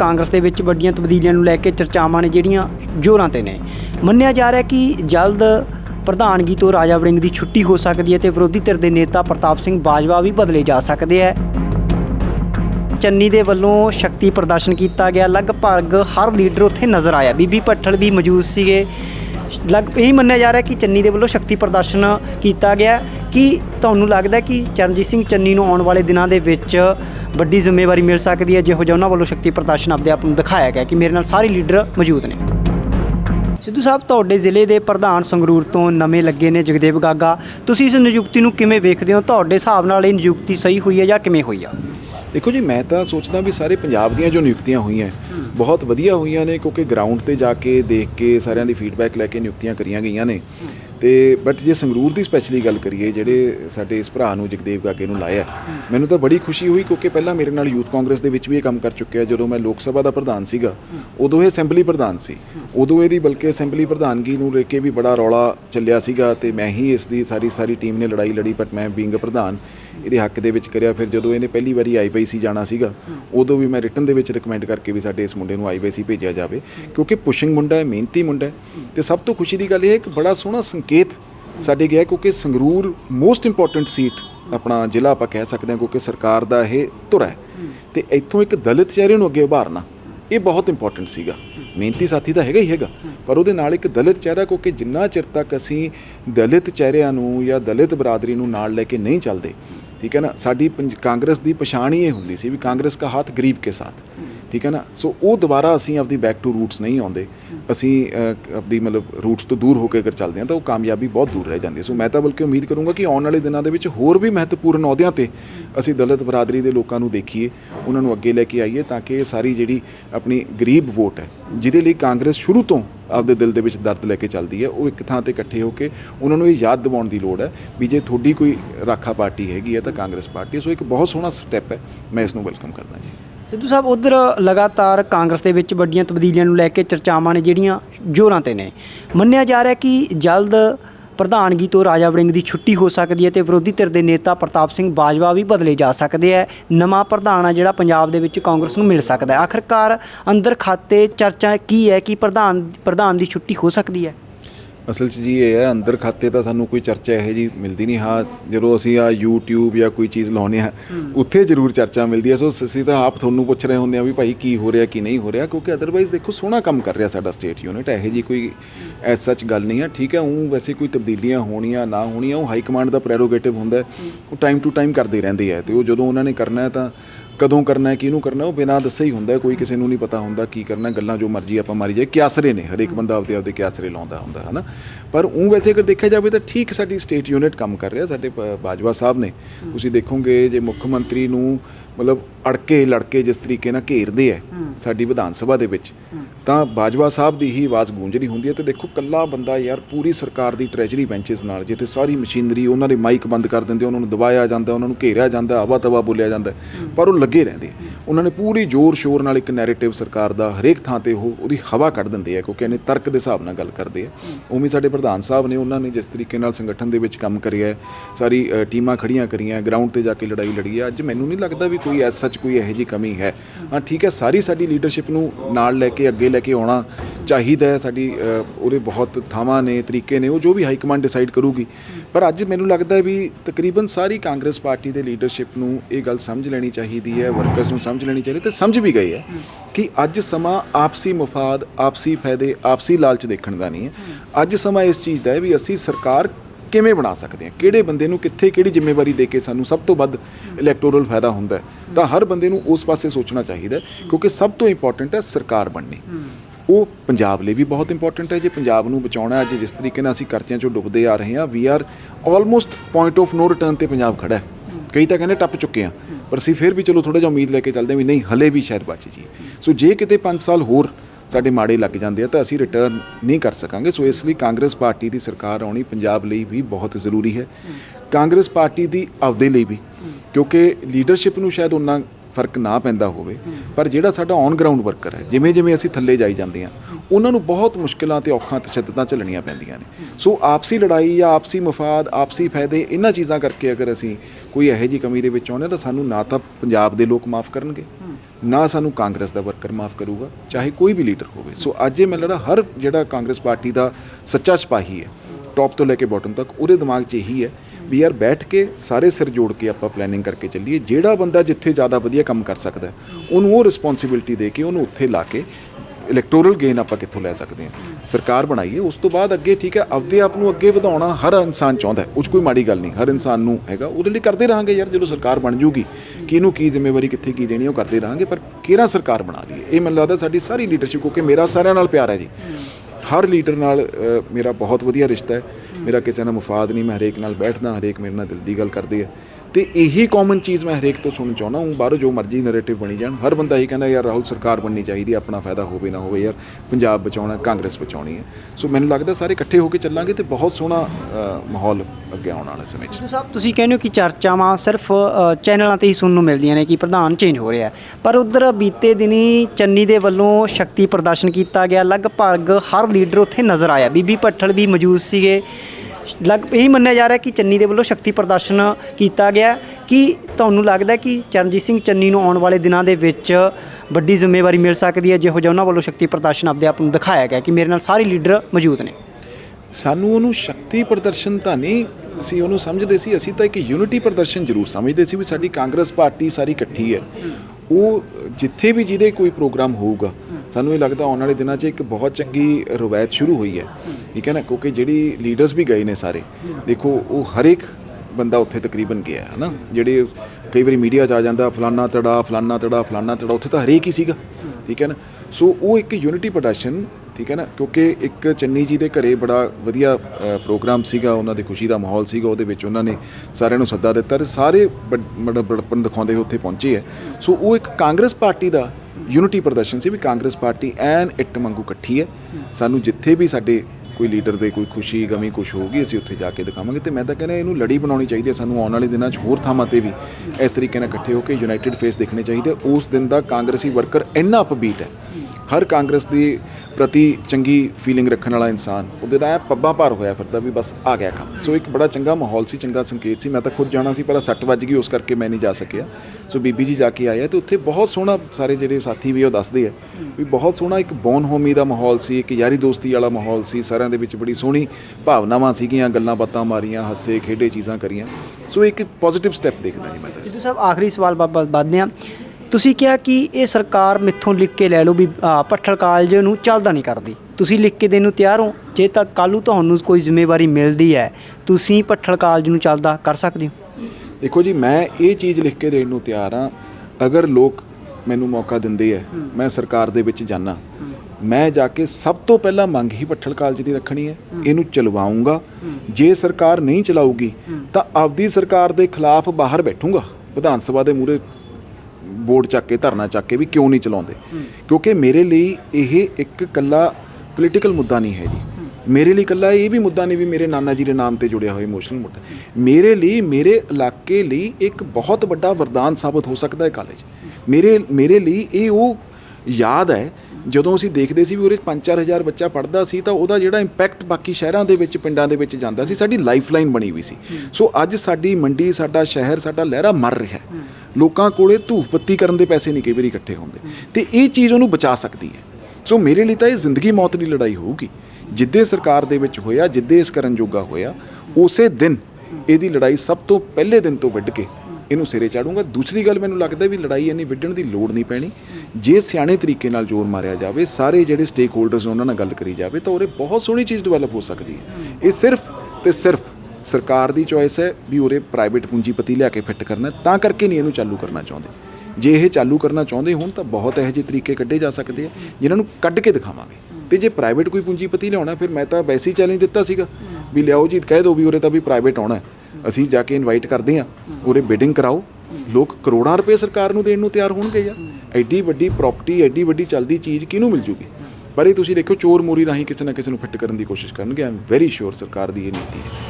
ਕਾਂਗਰਸ ਦੇ ਵਿੱਚ ਵੱਡੀਆਂ ਤਬਦੀਲੀਆਂ ਨੂੰ ਲੈ ਕੇ ਚਰਚਾਵਾਂ ਨੇ, ਜਿਹੜੀਆਂ ਜ਼ੋਰਾਂ ਤੇ ਨੇ। ਮੰਨਿਆ ਜਾ ਰਿਹਾ ਕਿ ਜਲਦ ਪ੍ਰਧਾਨਗੀ ਤੋਂ ਰਾਜਾ ਵੜਿੰਗ ਦੀ ਛੁੱਟੀ ਹੋ ਸਕਦੀ ਹੈ ਤੇ ਵਿਰੋਧੀ ਧਿਰ ਦੇ ਨੇਤਾ ਪ੍ਰਤਾਪ ਸਿੰਘ ਬਾਜਵਾ ਵੀ ਬਦਲੇ ਜਾ ਸਕਦੇ ਹੈ। ਚੰਨੀ ਦੇ ਵੱਲੋਂ ਸ਼ਕਤੀ ਪ੍ਰਦਰਸ਼ਨ ਕੀਤਾ ਗਿਆ। ਲਗਭਗ ਹਰ ਲੀਡਰ ਉੱਥੇ ਨਜ਼ਰ ਆਇਆ। ਬੀਬੀ ਭੱਠਲ ਵੀ ਮੌਜੂਦ ਸੀਗੇ। ਲਗ ਇਹੀ ਮੰਨਿਆ ਜਾ ਰਿਹਾ ਕਿ ਚੰਨੀ ਦੇ ਵੱਲੋਂ ਸ਼ਕਤੀ ਪ੍ਰਦਰਸ਼ਨ ਕੀਤਾ ਗਿਆ ਕਿ ਤੁਹਾਨੂੰ ਲੱਗਦਾ ਕਿ ਚਰਨਜੀਤ ਸਿੰਘ ਚੰਨੀ ਨੂੰ ਆਉਣ ਵਾਲੇ ਦਿਨਾਂ ਦੇ ਵਿੱਚ ਵੱਡੀ ਜ਼ਿੰਮੇਵਾਰੀ ਮਿਲ ਸਕਦੀ ਹੈ? ਜਿਹੋ ਜਿਹਾ ਉਹਨਾਂ ਵੱਲੋਂ ਸ਼ਕਤੀ ਪ੍ਰਦਰਸ਼ਨ ਆਪਦੇ ਆਪ ਨੂੰ ਦਿਖਾਇਆ ਗਿਆ ਕਿ ਮੇਰੇ ਨਾਲ ਸਾਰੇ ਲੀਡਰ ਮੌਜੂਦ ਨੇ। ਸਿੱਧੂ ਸਾਹਿਬ, ਤੁਹਾਡੇ ਜ਼ਿਲ੍ਹੇ ਦੇ ਪ੍ਰਧਾਨ ਸੰਗਰੂਰ ਤੋਂ ਨਵੇਂ ਲੱਗੇ ਨੇ ਜਗਦੇਵ ਗਾਗਾ। ਤੁਸੀਂ ਇਸ ਨਿਯੁਕਤੀ ਨੂੰ ਕਿਵੇਂ ਵੇਖਦੇ ਹੋ? ਤੁਹਾਡੇ ਹਿਸਾਬ ਨਾਲ ਇਹ ਨਿਯੁਕਤੀ ਸਹੀ ਹੋਈ ਹੈ ਜਾਂ ਕਿਵੇਂ ਹੋਈ ਆ? ਦੇਖੋ ਜੀ, ਮੈਂ ਤਾਂ ਸੋਚਦਾ ਵੀ ਸਾਰੇ ਪੰਜਾਬ ਦੀਆਂ ਜੋ ਨਿਯੁਕਤੀਆਂ ਹੋਈਆਂ ਬਹੁਤ ਵਧੀਆ ਹੋਈਆਂ ਨੇ ਕਿਉਂਕਿ ਗਰਾਊਂਡ ਤੇ ਜਾ ਕੇ ਦੇਖ ਕੇ ਸਾਰਿਆਂ ਦੀ ਫੀਡਬੈਕ ਲੈ ਕੇ ਨਿਯੁਕਤੀਆਂ ਕਰੀਆਂ ਗਈਆਂ ਨੇ। ਤੇ ਬਟ ਜੇ ਸੰਗਰੂਰ ਦੀ ਸਪੈਸ਼ਲੀ ਗੱਲ ਕਰੀਏ, ਜਿਹੜੇ ਸਾਡੇ ਇਸ ਭਰਾ ਨੂੰ ਜਗਦੇਵ ਗਾਗੇ ਨੂੰ ਲਾਇਆ, ਮੈਨੂੰ ਤਾਂ ਬੜੀ ਖੁਸ਼ੀ ਹੋਈ ਕਿਉਂਕਿ ਪਹਿਲਾਂ ਮੇਰੇ ਨਾਲ ਯੂਥ ਕਾਂਗਰਸ ਦੇ ਵਿੱਚ ਵੀ ਇਹ ਕੰਮ ਕਰ ਚੁੱਕਿਆ, ਜਦੋਂ ਮੈਂ ਲੋਕ ਸਭਾ ਦਾ ਪ੍ਰਧਾਨ ਸੀਗਾ, ਉਦੋਂ ਇਹ ਅਸੈਂਬਲੀ ਪ੍ਰਧਾਨ ਸੀ। ਉਦੋਂ ਇਹਦੀ ਬਲਕਿ ਅਸੈਂਬਲੀ ਪ੍ਰਧਾਨਗੀ ਨੂੰ ਲੈ ਕੇ ਵੀ ਬੜਾ ਰੌਲਾ ਚੱਲਿਆ ਸੀਗਾ ਤੇ ਮੈਂ ਹੀ ਇਸ ਦੀ ਸਾਰੀ ਸਾਰੀ ਟੀਮ ਨੇ ਲੜਾਈ ਲੜੀ ਬਟ ਮੈਂ ਬੀਇੰਗ ਪ੍ਰਧਾਨ ਇਹਦੇ ਹੱਕ ਦੇ ਵਿੱਚ ਕਰਿਆ। ਫਿਰ ਜਦੋਂ ਇਹਨੇ ਪਹਿਲੀ ਵਾਰੀ ਆਈਪੀਸੀ ਜਾਣਾ ਸੀਗਾ, ਉਦੋਂ ਵੀ ਮੈਂ ਰਿਟਨ ਦੇ ਵਿੱਚ ਰეკਮੈਂਡ ਕਰਕੇ ਵੀ ਸਾਡੇ ਇਸ ਮੁੰਡੇ ਨੂੰ ਆਈਪੀਸੀ ਭੇਜਿਆ ਜਾਵੇ। ਕਿਉਂਕਿ ਪੁਸ਼ਿੰਗ ਮੁੰਡਾ ਹੈ, ਮਿਹਨਤੀ ਮੁੰਡਾ ਹੈ। ਤੇ ਸਭ ਤੋਂ ਖੁਸ਼ੀ ਦੀ ਗੱਲ ਇਹ ਹੈ ਕਿ ਬੜਾ ਸੋਹਣਾ ਸੰਕੇਤ ਸਾਡੇ ਗਿਆ ਕਿਉਂਕਿ ਸੰਗਰੂਰ ਮੋਸਟ ਇੰਪੋਰਟੈਂਟ ਸੀਟ ਆਪਣਾ ਜ਼ਿਲ੍ਹਾ ਆਪਾਂ ਕਹਿ ਸਕਦੇ ਹਾਂ, ਕਿਉਂਕਿ ਸਰਕਾਰ ਦਾ ਇਹ ਧੁਰਾ ਹੈ। ਤੇ ਇੱਥੋਂ ਇੱਕ ਦਲਿਤ ਚਿਹਰੇ ਨੂੰ ਅੱਗੇ ਉਭਾਰਨਾ, ਇਹ ਬਹੁਤ ਇੰਪੋਰਟੈਂਟ ਸੀਗਾ। ਮਿਹਨਤੀ ਸਾਥੀ ਤਾਂ ਹੈਗਾ ਹੀ ਹੈਗਾ, ਪਰ ਉਹਦੇ ਨਾਲ ਇੱਕ ਦਲਿਤ ਚਿਹਰਾ, ਕਿਉਂਕਿ ਜਿੰਨਾ ਚਿਰ ਤੱਕ ਅਸੀਂ ਦਲਿਤ ਚਿਹਰਿਆਂ ਨੂੰ ਜਾਂ ਦਲਿਤ ਬਰਾਦਰੀ ਨੂੰ ਨਾਲ ਲੈ ਕੇ ਨਹੀਂ ਚੱਲਦੇ ਠੀਕ ਹੈ ਨਾ? ਸਾਡੀ ਪੰਜ- ਕਾਂਗਰਸ ਦੀ ਪਛਾਣ ਹੀ ਇਹ ਹੁੰਦੀ ਸੀ ਵੀ ਕਾਂਗਰਸ ਦਾ ਹੱਥ ਗਰੀਬ ਕੇ ਸਾਥ ਠੀਕ ਹੈ ਨਾ? ਸੋ ਉਹ ਦੁਬਾਰਾ ਅਸੀਂ ਆਪਦੀ ਬੈਕ ਟੂ ਰੂਟਸ ਨਹੀਂ ਆਉਂਦੇ। ਅਸੀਂ ਅਹ, ਆਪਦੀ ਮਤਲਬ ਰੂਟਸ ਤੋਂ ਦੂਰ ਹੋ ਕੇ ਅਗਰ ਚੱਲਦੇ ਹਾਂ ਤਾਂ ਉਹ ਕਾਮਯਾਬੀ ਬਹੁਤ ਦੂਰ ਰਹਿ ਜਾਂਦੀ ਹੈ। ਸੋ ਮੈਂ ਤਾਂ ਬਲਕਿ ਉਮੀਦ ਕਰੂੰਗਾ ਕਿ ਆਉਣ ਵਾਲੇ ਦਿਨਾਂ ਦੇ ਵਿੱਚ ਹੋਰ ਵੀ ਮਹੱਤਵਪੂਰਨ ਅਹੁਦਿਆਂ ਤੇ ਅਸੀਂ ਦਲਿਤ ਬਰਾਦਰੀ ਦੇ ਲੋਕਾਂ ਨੂੰ ਦੇਖੀਏ ਉਹਨਾਂ ਨੂੰ ਅੱਗੇ ਲੈ ਕੇ ਆਈਏ ਤਾਂ ਕਿ ਇਹ ਸਾਰੀ ਜਿਹੜੀ ਆਪਣੀ ਗਰੀਬ ਵੋਟ ਹੈ ਜਿਹਦੇ ਲਈ ਕਾਂਗਰਸ ਸ਼ੁਰੂ ਤੋਂ ਆਪਦੇ ਦਿਲ ਦੇ ਵਿੱਚ ਦਰਦ ਲੈ ਕੇ ਚੱਲਦੀ ਹੈ। ਉਹ ਇੱਕ ਥਾਂ ਤੇ ਇਕੱਠੇ ਹੋ ਕੇ ਉਹਨਾਂ ਨੂੰ ਇਹ ਯਾਦ ਦਿਵਾਉਣ ਦੀ ਲੋੜ ਹੈ ਵੀ ਜੇ ਤੁਹਾਡੀ ਕੋਈ ਰਾਖਾ ਪਾਰਟੀ ਹੈਗੀ ਹੈ ਤਾਂ ਕਾਂਗਰਸ ਪਾਰਟੀ ਸੋ ਇੱਕ ਬਹੁਤ ਸੋਹਣਾ ਸਟੈਪ ਹੈ। ਮੈਂ ਇਸ ਨੂੰ ਵੈਲਕਮ ਕਰਦਾ ਜੀ। ਸਿੱਧੂ ਸਾਹਿਬ, ਉਧਰ ਲਗਾਤਾਰ ਕਾਂਗਰਸ ਦੇ ਵਿੱਚ ਵੱਡੀਆਂ ਤਬਦੀਲੀਆਂ ਨੂੰ ਲੈ ਕੇ ਚਰਚਾਵਾਂ ਨੇ ਜਿਹੜੀਆਂ ਜ਼ੋਰਾਂ ਤੇ ਨੇ। ਮੰਨਿਆ ਜਾ ਰਿਹਾ ਕਿ ਜਲਦ ਪ੍ਰਧਾਨਗੀ ਤੋਂ ਰਾਜਾ ਵੜਿੰਗ ਦੀ ਛੁੱਟੀ ਹੋ ਸਕਦੀ ਹੈ ਤੇ ਵਿਰੋਧੀ ਧਿਰ ਦੇ ਨੇਤਾ ਪ੍ਰਤਾਪ ਸਿੰਘ ਬਾਜਵਾ ਵੀ ਬਦਲੇ ਜਾ ਸਕਦੇ ਹੈ। ਨਵਾਂ ਪ੍ਰਧਾਨ ਆ ਜਿਹੜਾ ਪੰਜਾਬ ਦੇ ਵਿੱਚ ਕਾਂਗਰਸ ਨੂੰ ਮਿਲ ਸਕਦਾ ਹੈ। ਆਖਰਕਾਰ ਅੰਦਰ ਖਾਤੇ ਚਰਚਾ ਕੀ ਹੈ ਕਿ ਪ੍ਰਧਾਨ ਪ੍ਰਧਾਨ ਦੀ ਛੁੱਟੀ ਹੋ ਸਕਦੀ ਹੈ? ਅਸਲ 'ਚ ਜੀ ਇਹ ਹੈ ਅੰਦਰ ਖਾਤੇ ਤਾਂ ਸਾਨੂੰ ਕੋਈ ਚਰਚਾ ਇਹੋ ਜੀ ਮਿਲਦੀ ਨਹੀਂ। ਹਾਂ ਜਦੋਂ ਅਸੀਂ ਆ YouTube ਜਾਂ ਕੋਈ ਚੀਜ਼ ਲਾਉਨੇ ਆ ਉੱਥੇ ਜ਼ਰੂਰ ਚਰਚਾ ਮਿਲਦੀ ਹੈ। ਸੋ ਅਸੀਂ ਤਾਂ ਆਪ ਤੁਹਾਨੂੰ ਪੁੱਛ ਰਹੇ ਹੁੰਦੇ ਆ ਵੀ ਭਾਈ ਕੀ ਹੋ ਰਿਹਾ ਕੀ ਨਹੀਂ ਹੋ ਰਿਹਾ ਕਿਉਂਕਿ ਅਦਰਵਾਈਜ਼ ਦੇਖੋ ਸੋਹਣਾ ਕੰਮ ਕਰ ਰਿਹਾ ਸਾਡਾ ਸਟੇਟ ਯੂਨਿਟ ਇਹੋ ਜੀ ਕੋਈ ਐਸ ਸੱਚ ਗੱਲ ਨਹੀਂ ਹੈ। ਠੀਕ ਹੈ ਉਹ ਵੈਸੇ ਕੋਈ ਤਬਦੀਲੀਆਂ ਹੋਣੀਆਂ ਨਾ ਹੋਣੀਆਂ ਉਹ ਹਾਈ ਕਮਾਂਡ ਦਾ ਪ੍ਰੈਰੋਗੇਟਿਵ ਹੁੰਦਾ। ਉਹ ਟਾਈਮ ਟੂ ਟਾਈਮ ਕਰਦੇ ਰਹਿੰਦੇ ਆ ਤੇ ਉਹ ਜਦੋਂ ਉਹਨਾਂ ਨੇ ਕਰਨਾ ਹੈ ਤਾਂ ਕਦੋਂ ਕਰਨਾ ਹੈ ਕਿਹਨੂੰ ਕਰਨਾ ਹੈ, ਉਹ ਬਿਨਾਂ ਦੱਸੇ ਹੀ ਹੁੰਦਾ ਹੈ। ਕੋਈ ਕਿਸੇ ਨੂੰ ਨਹੀਂ ਪਤਾ ਹੁੰਦਾ ਕੀ ਕਰਨਾ ਹੈ, ਗੱਲਾਂ ਜੋ ਮਰਜ਼ੀ ਆਪਾਂ ਮਾਰੀ ਜਾਏ ਕਿਆਸਰੇ ਨੇ ਹਰੇਕ ਬੰਦਾ ਆਪਦੇ ਆਪਦੇ ਕਿਆਸਰੇ ਲਾਉਂਦਾ ਹੁੰਦਾ ਹਨਾ? ਪਰ ਉਹ ਵੈਸੇ ਅਗਰ ਦੇਖਿਆ ਜਾਵੇ ਤਾਂ ਠੀਕ ਸਾਡੀ ਸਟੇਟ ਯੂਨਿਟ ਕੰਮ ਕਰ ਰਿਹਾ ਸਾਡੇ ਬਾਜਵਾ ਸਾਹਿਬ ਨੇ। ਤੁਸੀਂ ਦੇਖੋਗੇ ਜੇ ਮੁੱਖ ਮੰਤਰੀ ਨੂੰ ਮਤਲਬ ਅੜਕੇ ਲੜਕੇ ਜਿਸ ਤਰੀਕੇ ਨਾਲ ਘੇਰਦੇ ਐ ਸਾਡੀ ਵਿਧਾਨ ਸਭਾ ਦੇ ਵਿੱਚ ਤਾਂ ਬਾਜਵਾ ਸਾਹਿਬ ਦੀ ਹੀ ਆਵਾਜ਼ ਗੂੰਜਣੀ ਹੁੰਦੀ ਹੈ ਤੇ ਦੇਖੋ ਕੱਲਾ ਬੰਦਾ ਯਾਰ ਪੂਰੀ ਸਰਕਾਰ ਦੀ ਟ੍ਰੈਜਰੀ ਬੈਂਚਸ ਨਾਲ ਜਿੱਥੇ ਸਾਰੀ ਮਸ਼ੀਨਰੀ ਉਹਨਾਂ ਦੇ ਮਾਈਕ ਬੰਦ ਕਰ ਦਿੰਦੇ ਉਹਨਾਂ ਨੂੰ ਦਬਾਇਆ ਜਾਂਦਾ ਉਹਨਾਂ ਨੂੰ ਘੇਰਿਆ ਜਾਂਦਾ ਆਵਾ ਤਵਾ ਬੋਲਿਆ ਜਾਂਦਾ ਪਰ ਉਹ ਲੱਗੇ ਰਹਿੰਦੇ ਉਹਨਾਂ ਨੇ ਪੂਰੀ ਜ਼ੋਰ ਸ਼ੋਰ ਨਾਲ ਇੱਕ ਨੈਰੇਟਿਵ ਸਰਕਾਰ ਦਾ ਹਰੇਕ ਥਾਂ ਤੇ ਉਹ ਉਹਦੀ ਹਵਾ ਕੱਢ ਦਿੰਦੇ ਆ ਕਿਉਂਕਿ ਇਹਨੇ ਤਰਕ ਦੇ ਹਿਸਾਬ ਨਾਲ ਗੱਲ ਕਰਦੇ ਆ। ਉਵੇਂ ਸਾਡੇ ਪ੍ਰਧਾਨ ਸਾਹਿਬ ਨੇ ਉਹਨਾਂ ਨੇ ਜਿਸ ਤਰੀਕੇ ਨਾਲ ਸੰਗਠਨ ਦੇ ਵਿੱਚ ਕੰਮ ਕਰਿਆ ਹੈ, ਸਾਰੀ ਟੀਮਾਂ ਖੜੀਆਂ ਕਰੀਆਂ ਗਰਾਊਂਡ ਤੇ ਜਾ ਕੇ ਲੜਾਈ ਲੜੀ ਹੈ ਅੱਜ ਮੈਨੂੰ ਨਹੀਂ ਲੱਗਦਾ ਵੀ ਕੋਈ ਐਸ ਸੱਚ ਕੋਈ ਇਹੋ ਜਿਹੀ ਕਮੀ ਹੈ। ਹਾਂ ਠੀਕ ਹੈ ਸਾਰੀ ਸਾਡੀ ਲੀਡਰਸ਼ਿਪ ਨੂੰ ਨਾਲ ਲੈ ਕੇ ਅੱਗੇ ਲੈ ਕੇ ਆਉਣਾ ਚਾਹੀਦਾ ਹੈ, ਸਾਡੀ ਉਹਦੇ ਬਹੁਤ ਥਾਵਾਂ ਨੇ, ਤਰੀਕੇ ਨੇ, ਉਹ ਜੋ ਵੀ ਹਾਈ ਕਮਾਂਡ ਡਿਸਾਈਡ ਕਰੂਗੀ। ਪਰ ਅੱਜ ਮੈਨੂੰ ਲੱਗਦਾ ਵੀ ਤਕਰੀਬਨ ਸਾਰੀ ਕਾਂਗਰਸ ਪਾਰਟੀ ਦੇ ਲੀਡਰਸ਼ਿਪ ਨੂੰ ਇਹ ਗੱਲ ਸਮਝ ਲੈਣੀ ਚਾਹੀਦੀ ਹੈ, ਵਰਕਰਸ ਨੂੰ ਸਮਝ ਲੈਣੀ ਚਾਹੀਦੀ ਤੇ ਸਮਝ ਵੀ ਗਏ ਹੈ ਕਿ ਅੱਜ ਸਮਾਂ ਆਪਸੀ ਮਫਾਦ, ਆਪਸੀ ਫਾਇਦੇ, ਆਪਸੀ ਲਾਲਚ ਦੇਖਣ ਦਾ ਨਹੀਂ ਹੈ। ਅੱਜ ਸਮਾਂ ਇਸ ਚੀਜ਼ ਦਾ ਹੈ ਵੀ ਅਸੀਂ ਸਰਕਾਰ ਕਿਵੇਂ ਬਣਾ ਸਕਦੇ ਹਾਂ ਕਿਹੜੇ ਬੰਦੇ ਨੂੰ ਕਿੱਥੇ ਕਿਹੜੀ ਜ਼ਿੰਮੇਵਾਰੀ ਦੇ ਕੇ ਸਾਨੂੰ ਸਭ ਤੋਂ ਵੱਧ ਇਲੈਕਟੋਰਲ ਫਾਇਦਾ ਹੁੰਦਾ ਤਾਂ ਹਰ ਬੰਦੇ ਨੂੰ ਉਸ ਪਾਸੇ ਸੋਚਣਾ ਚਾਹੀਦਾ ਕਿਉਂਕਿ ਸਭ ਤੋਂ ਇੰਪੋਰਟੈਂਟ ਹੈ ਸਰਕਾਰ ਬਣਨੀ। ਉਹ ਪੰਜਾਬ ਲਈ ਵੀ ਬਹੁਤ ਇੰਪੋਰਟੈਂਟ ਹੈ। ਜੇ ਪੰਜਾਬ ਨੂੰ ਬਚਾਉਣਾ ਹੈ, ਅੱਜ ਜਿਸ ਤਰੀਕੇ ਨਾਲ ਅਸੀਂ ਕਰਜ਼ਿਆਂ ਚੋਂ ਡੁੱਬਦੇ ਆ ਰਹੇ ਹਾਂ we are almost point of no return ਤੇ ਪੰਜਾਬ ਖੜਾ ਹੈ। ਕਈ ਤਾਂ ਕਹਿੰਦੇ ਟੱਪ ਚੁੱਕੇ ਆ ਪਰ ਅਸੀਂ ਫਿਰ ਵੀ ਚਲੋ ਥੋੜਾ ਜਿਹਾ ਉਮੀਦ ਲੈ ਕੇ ਚੱਲਦੇ ਹਾਂ ਵੀ ਨਹੀਂ ਹਲੇ ਵੀ ਸ਼ਾਇਦ ਬਚ ਜੀ ਸੋ ਜੇ ਕਿਤੇ 5 ਸਾਲ ਹੋਰ ਸਾਡੇ ਮਾੜੇ ਲੱਗ ਜਾਂਦੇ ਆ ਤਾਂ ਅਸੀਂ ਰਿਟਰਨ ਨਹੀਂ ਕਰ ਸਕਾਂਗੇ। ਸੋ ਇਸ ਲਈ ਕਾਂਗਰਸ ਪਾਰਟੀ ਦੀ ਸਰਕਾਰ ਆਉਣੀ ਪੰਜਾਬ ਲਈ ਵੀ ਬਹੁਤ ਜ਼ਰੂਰੀ ਹੈ। ਕਾਂਗਰਸ ਪਾਰਟੀ ਦੀ ਆਪਦੇ ਲਈ ਵੀ, ਕਿਉਂਕਿ ਲੀਡਰਸ਼ਿਪ ਨੂੰ ਸ਼ਾਇਦ ਉਹਨਾਂ ਫ਼ਰਕ ਨਾ ਪੈਂਦਾ ਹੋਵੇ, ਪਰ ਜਿਹੜਾ ਸਾਡਾ ਔਨ ਗਰਾਊਂਡ ਵਰਕਰ ਹੈ ਜਿਵੇਂ ਜਿਵੇਂ ਅਸੀਂ ਥੱਲੇ ਜਾਈ ਜਾਂਦੇ ਹਾਂ, ਉਹਨਾਂ ਨੂੰ ਬਹੁਤ ਮੁਸ਼ਕਲਾਂ ਤੇ ਔਖਾਂ ਤਸ਼ੱਦਦਾਂ ਝੱਲਣੀਆਂ ਪੈਂਦੀਆਂ ਨੇ। ਸੋ ਆਪਸੀ ਲੜਾਈ ਜਾਂ ਆਪਸੀ ਮਫਾਦ, ਆਪਸੀ ਫਾਇਦੇ, ਇਹਨਾਂ ਚੀਜ਼ਾਂ ਕਰਕੇ ਅਗਰ ਅਸੀਂ ਕੋਈ ਇਹੋ ਜਿਹੀ ਕਮੀ ਦੇ ਵਿੱਚ ਆਉਂਦੇ ਹਾਂ ਤਾਂ ਸਾਨੂੰ ਨਾ ਤਾਂ ਪੰਜਾਬ ਦੇ ਲੋਕ ਮਾਫ ਕਰਨਗੇ। ਨਾ ਸਾਨੂੰ ਕਾਂਗਰਸ ਦਾ ਵਰਕਰ ਮਾਫ ਕਰੂਗਾ, ਚਾਹੇ ਕੋਈ ਵੀ ਲੀਡਰ ਹੋਵੇ। ਸੋ ਅੱਜ ਇਹ ਮੈਨੂੰ ਲੱਗਦਾ ਹਰ ਜਿਹੜਾ ਕਾਂਗਰਸ ਪਾਰਟੀ ਦਾ ਸੱਚਾ ਸਿਪਾਹੀ ਹੈ ਟੌਪ ਤੋਂ ਲੈ ਕੇ ਬਾਟਮ ਤੱਕ, ਉਹਦੇ ਦਿਮਾਗ 'ਚ ਇਹੀ ਹੈ ਵੀ ਯਾਰ ਬੈਠ ਕੇ ਸਾਰੇ ਸਿਰ ਜੋੜ ਕੇ ਆਪਾਂ ਪਲੈਨਿੰਗ ਕਰਕੇ ਚੱਲੀਏ। ਜਿਹੜਾ ਬੰਦਾ ਜਿੱਥੇ ਜ਼ਿਆਦਾ ਵਧੀਆ ਕੰਮ ਕਰ ਸਕਦਾ ਉਹਨੂੰ ਉਹ ਰਿਸਪੌਂਸਿਬਿਲਟੀ ਦੇ ਕੇ, ਉਹਨੂੰ ਉੱਥੇ ਲਾ ਕੇ ਇਲੈਕਟੋਰਲ ਗੇਨ ਆਪਾਂ ਕਿੱਥੋਂ ਲੈ ਸਕਦੇ ਹਾਂ? ਸਰਕਾਰ ਬਣਾਈਏ, ਉਸ ਤੋਂ ਬਾਅਦ ਅੱਗੇ ਠੀਕ ਹੈ, ਆਪਦੇ ਆਪ ਨੂੰ ਅੱਗੇ ਵਧਾਉਣਾ ਹਰ ਇਨਸਾਨ ਚਾਹੁੰਦਾ ਹੈ। ਕੋਈ ਮਾੜੀ ਗੱਲ ਨਹੀਂ, ਹਰ ਇਨਸਾਨ ਨੂੰ ਹੈਗਾ, ਉਹਦੇ ਲਈ ਕਰਦੇ ਰਹਾਂਗੇ ਯਾਰ, ਜਦੋਂ ਸਰਕਾਰ ਬਣ ਜੂਗੀ। ਕਿਹਨੂੰ ਕੀ ਜ਼ਿੰਮੇਵਾਰੀ, ਕਿੱਥੇ ਕੀ ਦੇਣੀ, ਉਹ ਕਰਦੇ ਰਹਾਂਗੇ, ਪਰ ਕਿਹੜਾ ਸਰਕਾਰ ਬਣਾ ਲਈਏ ਇਹ ਮੈਨੂੰ ਲੱਗਦਾ ਸਾਡੀ ਸਾਰੀ ਲੀਡਰਸ਼ਿਪ ਕਿਉਂਕਿ ਮੇਰਾ ਸਾਰਿਆਂ ਨਾਲ ਪਿਆਰ ਹੈ ਜੀ। ਹਰ ਲੀਡਰ ਨਾਲ ਮੇਰਾ ਬਹੁਤ ਵਧੀਆ ਰਿਸ਼ਤਾ ਹੈ। ਮੇਰਾ ਕਿਸੇ ਨਾਲ ਮੁਫਾਦ ਨਹੀਂ, ਮੈਂ ਹਰੇਕ ਨਾਲ ਬੈਠਦਾ, ਹਰੇਕ ਮੇਰੇ ਨਾਲ ਦਿਲ ਦੀ ਗੱਲ ਕਰਦੀ ਹੈ। ਤੇ ਇਹੀ ਕਾਮਨ ਚੀਜ਼ ਮੈਂ ਹਰੇਕ ਤੋਂ ਸੁਣਨਾ ਚਾਹੁੰਦਾ ਹੂੰ, ਬਾਹਰੋਂ ਜੋ ਮਰਜ਼ੀ ਨੈਰੇਟਿਵ ਬਣੀ ਜਾਣ, ਹਰ ਬੰਦਾ ਇਹੀ ਕਹਿੰਦਾ ਯਾਰ ਰਾਹੁਲ ਸਰਕਾਰ ਬਣਨੀ ਚਾਹੀਦੀ ਹੈ, ਆਪਣਾ ਫਾਇਦਾ ਹੋਵੇ ਨਾ ਹੋਵੇ ਯਾਰ, ਪੰਜਾਬ ਬਚਾਉਣਾ, ਕਾਂਗਰਸ ਬਚਾਉਣੀ ਹੈ। ਸੋ ਮੈਨੂੰ ਲੱਗਦਾ ਸਾਰੇ ਇਕੱਠੇ ਹੋ ਕੇ ਚੱਲਾਂਗੇ ਤੇ ਬਹੁਤ ਸੋਹਣਾ ਮਾਹੌਲ ਅੱਗੇ ਆਉਣ ਵਾਲੇ ਸਮੇਂ 'ਚ। ਸਾਹਿਬ, ਤੁਸੀਂ ਕਹਿੰਦੇ ਹੋ ਕਿ ਚਰਚਾਵਾਂ ਸਿਰਫ ਚੈਨਲਾਂ ਤੇ ਹੀ ਸੁਣਨ ਨੂੰ ਮਿਲਦੀਆਂ ਨੇ ਕਿ ਪ੍ਰਧਾਨ ਚੇਂਜ ਹੋ ਰਿਹਾ ਪਰ ਉਧਰ ਬੀਤੇ ਦਿਨੀ ਚੰਨੀ ਦੇ ਵੱਲੋਂ ਸ਼ਕਤੀ ਪ੍ਰਦਰਸ਼ਨ ਕੀਤਾ ਗਿਆ। ਲਗਭਗ ਹਰ ਲੀਡਰ ਉੱਥੇ ਨਜ਼ਰ ਆਇਆ। ਬੀਬੀ ਭੱਠਲ ਵੀ ਮੌਜੂਦ ਸੀਗੇ। ਲਗ ਇਹੀ ਮੰਨਿਆ ਜਾ ਰਿਹਾ ਕਿ ਚੰਨੀ ਦੇ ਵੱਲੋਂ ਸ਼ਕਤੀ ਪ੍ਰਦਰਸ਼ਨ ਕੀਤਾ ਗਿਆ। ਕਿ ਤੁਹਾਨੂੰ ਲੱਗਦਾ ਕਿ ਚਰਨਜੀਤ ਸਿੰਘ ਚੰਨੀ ਨੂੰ ਆਉਣ ਵਾਲੇ ਦਿਨਾਂ ਦੇ ਵਿੱਚ ਵੱਡੀ ਜ਼ਿੰਮੇਵਾਰੀ ਮਿਲ ਸਕਦੀ ਹੈ? ਜਿਹੋ ਜਿਹਾ ਉਹਨਾਂ ਵੱਲੋਂ ਸ਼ਕਤੀ ਪ੍ਰਦਰਸ਼ਨ ਆਪਦੇ ਆਪ ਨੂੰ ਦਿਖਾਇਆ ਗਿਆ ਕਿ ਮੇਰੇ ਨਾਲ ਸਾਰੇ ਲੀਡਰ ਮੌਜੂਦ ਨੇ। ਸਾਨੂੰ ਉਹਨੂੰ ਸ਼ਕਤੀ ਪ੍ਰਦਰਸ਼ਨ ਤਾਂ ਨਹੀਂ, ਅਸੀਂ ਉਹਨੂੰ ਸਮਝਦੇ ਸੀ, ਅਸੀਂ ਤਾਂ ਇੱਕ ਯੂਨਿਟੀ ਪ੍ਰਦਰਸ਼ਨ ਜ਼ਰੂਰ ਸਮਝਦੇ ਸੀ ਵੀ ਸਾਡੀ ਕਾਂਗਰਸ ਪਾਰਟੀ ਸਾਰੀ ਇਕੱਠੀ ਹੈ। ਉਹ ਜਿੱਥੇ ਵੀ ਜਿਹਦੇ ਕੋਈ ਪ੍ਰੋਗਰਾਮ ਹੋਊਗਾ ਸਾਨੂੰ ਇਹ ਲੱਗਦਾ ਆਉਣ ਵਾਲੇ ਦਿਨਾਂ 'ਚ ਇੱਕ ਬਹੁਤ ਚੰਗੀ ਰਵਾਇਤ ਸ਼ੁਰੂ ਹੋਈ ਹੈ। ਠੀਕ ਹੈ ਨਾ? ਕਿਉਂਕਿ ਜਿਹੜੀ ਲੀਡਰਸ ਵੀ ਗਏ ਨੇ ਸਾਰੇ, ਦੇਖੋ ਉਹ ਹਰੇਕ ਬੰਦਾ ਉੱਥੇ ਤਕਰੀਬਨ ਗਿਆ ਹੈ ਨਾ ਜਿਹੜੇ ਕਈ ਵਾਰੀ ਮੀਡੀਆ 'ਚ ਆ ਜਾਂਦਾ, ਫਲਾਨਾ ਤੜਾ ਫਲਾਨਾ ਤੜਾ ਫਲਾਨਾ ਤੜਾ, ਉੱਥੇ ਤਾਂ ਹਰੇਕ ਹੀ ਸੀਗਾ। ਠੀਕ ਹੈ ਨਾ? ਸੋ ਉਹ ਇੱਕ ਯੂਨਿਟੀ ਪ੍ਰੋਡਕਸ਼ਨ ਠੀਕ ਹੈ ਨਾ? ਕਿਉਂਕਿ ਇੱਕ ਚੰਨੀ ਜੀ ਦੇ ਘਰੇ ਬੜਾ ਵਧੀਆ ਪ੍ਰੋਗਰਾਮ ਸੀਗਾ, ਉਹਨਾਂ ਦੀ ਖੁਸ਼ੀ ਦਾ ਮਾਹੌਲ ਸੀਗਾ, ਉਹਦੇ ਵਿੱਚ ਉਹਨਾਂ ਨੇ ਸਾਰਿਆਂ ਨੂੰ ਸੱਦਾ ਦਿੱਤਾ ਤੇ ਸਾਰੇ ਬੜ- ਬੜਾ ਬੜਪਨ ਦਿਖਾਉਂਦੇ ਹੋਏ ਉੱਥੇ ਪਹੁੰਚੇ ਹੈ। ਸੋ ਉਹ ਇੱਕ ਕਾਂਗਰਸ ਪਾਰਟੀ ਦਾ ਯੂਨਿਟੀ ਪ੍ਰਦਰਸ਼ਨ ਸੀ ਵੀ ਕਾਂਗਰਸ ਪਾਰਟੀ ਐਨ ਇੱਟ ਵਾਂਗੂ ਇਕੱਠੀ ਹੈ। ਸਾਨੂੰ ਜਿੱਥੇ ਵੀ ਸਾਡੇ ਕੋਈ ਲੀਡਰ ਦੇ ਕੋਈ ਖੁਸ਼ੀ, ਗਮੀ ਕੁਛ ਹੋਊਗੀ, ਅਸੀਂ ਉੱਥੇ ਜਾ ਕੇ ਦਿਖਾਵਾਂਗੇ। ਤੇ ਮੈਂ ਤਾਂ ਕਹਿੰਦਾ ਇਹਨੂੰ ਲੜੀ ਬਣਾਉਣੀ ਚਾਹੀਦੀ ਹੈ। ਸਾਨੂੰ ਆਉਣ ਵਾਲੇ ਦਿਨਾਂ 'ਚ ਹੋਰ ਥਾਵਾਂ ਤੇ ਵੀ ਇਸ ਤਰੀਕੇ ਨਾਲ ਇਕੱਠੇ ਹੋ ਕੇ ਯੂਨਾਈਟਿਡ ਫੇਸ ਦੇਖਣੇ ਚਾਹੀਦੇ। ਉਸ ਦਿਨ ਦਾ ਕਾਂਗਰਸੀ ਵਰਕਰ ਇੰਨਾ ਅਪਬੀਟ ਹੈ। ਹਰ ਕਾਂਗਰਸ ਦੀ ਪ੍ਰਤੀ ਚੰਗੀ ਫੀਲਿੰਗ ਰੱਖਣ ਵਾਲਾ ਇਨਸਾਨ, ਉਹਦੇ ਦਾ ਐਂ ਪੱਬਾਂ ਭਾਰ ਹੋਇਆ ਫਿਰਦਾ ਵੀ ਬਸ ਆ ਗਿਆ ਕੰਮ। ਸੋ ਇੱਕ ਬੜਾ ਚੰਗਾ ਮਾਹੌਲ ਸੀ, ਚੰਗਾ ਸੰਕੇਤ ਸੀ। ਮੈਂ ਤਾਂ ਖੁਦ ਜਾਣਾ ਸੀ ਪਰ ਸੱਟ ਵੱਜ ਗਈ, ਉਸ ਕਰਕੇ ਮੈਂ ਨਹੀਂ ਜਾ ਸਕਿਆ। ਸੋ ਬੀਬੀ ਜੀ ਜਾ ਕੇ ਆਇਆ ਆ ਤੇ ਉੱਥੇ ਬਹੁਤ ਸੋਹਣਾ ਸਾਰੇ ਜਿਹੜੇ ਸਾਥੀ ਵੀ ਉਹ ਦੱਸਦੇ ਆ ਵੀ ਬਹੁਤ ਸੋਹਣਾ ਇੱਕ ਬੌਨ ਹੋਮੀ ਦਾ ਮਾਹੌਲ ਸੀ, ਇੱਕ ਯਾਰੀ ਦੋਸਤੀ ਵਾਲਾ ਮਾਹੌਲ ਸੀ। ਸਾਰਿਆਂ ਦੇ ਵਿੱਚ ਬੜੀ ਸੋਹਣੀ ਭਾਵਨਾਵਾਂ ਸੀਗੀਆਂ, ਗੱਲਾਂ ਬਾਤਾਂ ਮਾਰੀਆਂ, ਹੱਸੇ, ਖੇਡੇ, ਚੀਜ਼ਾਂ ਕਰੀਆਂ। ਸੋ ਇੱਕ ਪੋਜ਼ਿਟਿਵ ਸਟੈਪ ਦੇਖਦਾ ਜੀ ਮੈਂ ਤਾਂ। ਸਿੱਧੂ ਸਾਹਿਬ, ਆਖਰੀ ਸਵਾਲ ਬਾਬਾ ਬਾਦਦੇ ਹਾਂ ਤੁਸੀਂ ਕਿਹਾ ਕਿ ਇਹ ਸਰਕਾਰ ਮਿੱਥੋਂ ਲਿਖ ਕੇ ਲੈ ਲਓ ਵੀ ਪੱਠਲ ਕਾਲਜ ਨੂੰ ਚੱਲਦਾ ਨਹੀਂ ਕਰਦੀ। ਤੁਸੀਂ ਲਿਖ ਕੇ ਦੇਣ ਨੂੰ ਤਿਆਰ ਹੋ ਜੇ ਤੱਕ ਕੱਲ੍ਹ ਨੂੰ ਤੁਹਾਨੂੰ ਕੋਈ ਜ਼ਿੰਮੇਵਾਰੀ ਮਿਲਦੀ ਹੈ ਤੁਸੀਂ ਪੱਠਲ ਕਾਲਜ ਨੂੰ ਚੱਲਦਾ ਕਰ ਸਕਦੇ ਹੋ? ਦੇਖੋ ਜੀ ਮੈਂ ਇਹ ਚੀਜ਼ ਲਿਖ ਕੇ ਦੇਣ ਨੂੰ ਤਿਆਰ ਹਾਂ ਅਗਰ ਲੋਕ ਮੈਨੂੰ ਮੌਕਾ ਦਿੰਦੇ ਆ ਮੈਂ ਸਰਕਾਰ ਦੇ ਵਿੱਚ ਜਾਣਾ ਮੈਂ ਜਾ ਕੇ ਸਭ ਤੋਂ ਪਹਿਲਾਂ ਮੰਗ ਹੀ ਪੱਠਲ ਕਾਲਜ ਦੀ ਰੱਖਣੀ ਹੈ ਇਹਨੂੰ ਚਲਵਾਉਂਗਾ। ਜੇ ਸਰਕਾਰ ਨਹੀਂ ਚਲਾਊਗੀ ਤਾਂ ਆਪਦੀ ਸਰਕਾਰ ਦੇ ਖਿਲਾਫ ਬਾਹਰ ਬੈਠੂੰਗਾ ਵਿਧਾਨ ਸਭਾ ਦੇ ਮੂਹਰੇ ਬੋਰਡ ਚੱਕ ਕੇ, ਧਰਨਾ ਚੱਕ ਕੇ ਵੀ ਕਿਉਂ ਨਹੀਂ ਚਲਾਉਂਦੇ? ਕਿਉਂਕਿ ਮੇਰੇ ਲਈ ਇਹ ਇੱਕ ਕੱਲਾ ਪੋਲੀਟੀਕਲ ਮੁੱਦਾ ਨਹੀਂ ਹੈ ਜੀ। ਮੇਰੇ ਲਈ ਕੱਲਾ ਇਹ ਵੀ ਮੁੱਦਾ ਨਹੀਂ ਵੀ ਮੇਰੇ ਨਾਨਾ ਜੀ ਦੇ ਨਾਮ ਤੇ ਜੁੜਿਆ ਹੋਇਆ ਇਮੋਸ਼ਨਲ ਮੁੱਦਾ। ਮੇਰੇ ਲਈ, ਮੇਰੇ ਇਲਾਕੇ ਲਈ ਇੱਕ ਬਹੁਤ ਵੱਡਾ ਵਰਦਾਨ ਸਾਬਤ ਹੋ ਸਕਦਾ ਹੈ ਕਾਲਜ। ਮੇਰੇ ਮੇਰੇ ਲਈ ਇਹ ਉਹ ਯਾਦ ਹੈ ਜਦੋਂ ਅਸੀਂ ਦੇਖਦੇ ਸੀ ਵੀ ਉਹਦੇ 5-4000 ਬੱਚਾ ਪੜ੍ਹਦਾ ਸੀ ਤਾਂ ਉਹਦਾ ਜਿਹੜਾ ਇੰਪੈਕਟ ਬਾਕੀ ਸ਼ਹਿਰਾਂ ਦੇ ਵਿੱਚ ਪਿੰਡਾਂ ਦੇ ਵਿੱਚ ਜਾਂਦਾ ਸੀ ਸਾਡੀ ਲਾਈਫਲਾਈਨ ਬਣੀ ਹੋਈ ਸੀ। ਸੋ ਅੱਜ ਸਾਡੀ ਮੰਡੀ ਸਾਡਾ ਸ਼ਹਿਰ ਸਾਡਾ ਲਹਿਰਾ ਮਰ ਰਿਹਾ ਹੈ। ਲੋਕਾਂ ਕੋਲੇ ਧੂਫ ਬੱਤੀ ਕਰਨ ਦੇ ਪੈਸੇ ਨਹੀਂ ਕਈ ਵਾਰੀ ਇਕੱਠੇ ਹੁੰਦੇ। ਤੇ ਇਹ ਚੀਜ਼ ਉਹਨੂੰ ਬਚਾ ਸਕਦੀ ਹੈ। ਸੋ ਮੇਰੇ ਲਈ ਤਾਂ ਇਹ ਜ਼ਿੰਦਗੀ ਮੌਤ ਦੀ ਲੜਾਈ ਹੋਊਗੀ। ਜਿੱਦੇ ਸਰਕਾਰ ਦੇ ਵਿੱਚ ਹੋਇਆ ਜਿੱਦੇ ਇਸ ਕਰਨ ਜੋਗਾ ਹੋਇਆ ਉਸੇ ਦਿਨ ਇਹਦੀ ਲੜਾਈ ਸਭ ਤੋਂ ਪਹਿਲੇ ਦਿਨ ਤੋਂ ਵੱਢ ਕੇ ਇਹਨੂੰ ਸਿਰੇ ਚਾੜੂੰਗਾ। ਦੂਸਰੀ ਗੱਲ ਮੈਨੂੰ ਲੱਗਦਾ ਵੀ ਲੜਾਈ ਇੰਨੀ ਵਿੱਢਣ ਦੀ ਲੋੜ ਨਹੀਂ ਪੈਣੀ। ਜੇ ਸਿਆਣੇ ਤਰੀਕੇ ਨਾਲ ਜ਼ੋਰ ਮਾਰਿਆ ਜਾਵੇ, ਸਾਰੇ ਜਿਹੜੇ ਸਟੇਕ ਹੋਲਡਰਸ ਨੇ ਉਹਨਾਂ ਨਾਲ ਗੱਲ ਕਰੀ ਜਾਵੇ, ਤਾਂ ਉਹਦੇ ਬਹੁਤ ਸੋਹਣੀ ਚੀਜ਼ ਡਿਵੈਲਪ ਹੋ ਸਕਦੀ ਹੈ। ਇਹ ਸਿਰਫ ਤੇ ਸਿਰਫ ਸਰਕਾਰ ਦੀ ਚੋਇਸ ਹੈ ਵੀ ਉਹਰੇ ਪ੍ਰਾਈਵੇਟ ਪੂੰਜੀਪਤੀ ਲਿਆ ਕੇ ਫਿੱਟ ਕਰਨਾ ਤਾਂ ਕਰਕੇ ਨਹੀਂ ਇਹਨੂੰ ਚਾਲੂ ਕਰਨਾ ਚਾਹੁੰਦੇ। ਜੇ ਇਹ ਚਾਲੂ ਕਰਨਾ ਚਾਹੁੰਦੇ ਹੋਣ, ਤਾਂ ਬਹੁਤ ਇਹੋ ਜਿਹੇ ਤਰੀਕੇ ਕੱਢੇ ਜਾ ਸਕਦੇ ਆ ਜਿਨ੍ਹਾਂ ਨੂੰ ਕੱਢ ਕੇ ਦਿਖਾਵਾਂਗੇ। ਤੇ ਜੇ ਪ੍ਰਾਈਵੇਟ ਕੋਈ ਪੂੰਜੀਪਤੀ ਲਿਆਉਣਾ ਫਿਰ ਮੈਂ ਤਾਂ ਵੈਸੇ ਹੀ ਚੈਲੰਜ ਦਿੱਤਾ ਸੀਗਾ ਵੀ ਲਿਆਓ ਜੀ, ਕਹਿ ਦਿਓ ਵੀ ਉਰੇ ਤਾਂ ਵੀ ਪ੍ਰਾਈਵੇਟ ਆਉਣਾ ਅਸੀਂ ਜਾ ਕੇ ਇਨਵਾਈਟ ਕਰਦੇ ਆ ਉਰੇ ਬਿਡਿੰਗ ਕਰਾਓ। ਲੋਕ ਕਰੋੜਾਂ ਰੁਪਏ ਸਰਕਾਰ ਨੂੰ ਦੇਣ ਨੂੰ ਤਿਆਰ ਹੋਣਗੇ ਯਾਰ। ਐਡੀ ਵੱਡੀ ਪ੍ਰਾਪਰਟੀ ਐਡੀ ਵੱਡੀ ਚੱਲਦੀ ਚੀਜ਼ ਕਿਹਨੂੰ ਮਿਲ ਜੂਗੀ? ਪਰ ਇਹ ਤੁਸੀਂ ਦੇਖੋ ਚੋਰ ਮੋਰੀ ਰਾਹੀਂ ਕਿਸੇ ਨਾ ਕਿਸੇ ਨੂੰ ਫਿੱਟ ਕਰਨ ਦੀ ਕੋਸ਼ਿਸ਼ ਕਰਨਗੇ। ਆਈ ਵੈਰੀ ਸ਼ੋਰ ਸਰਕਾਰ ਦੀ ਇਹ ਨੀਤੀ ਹੈ।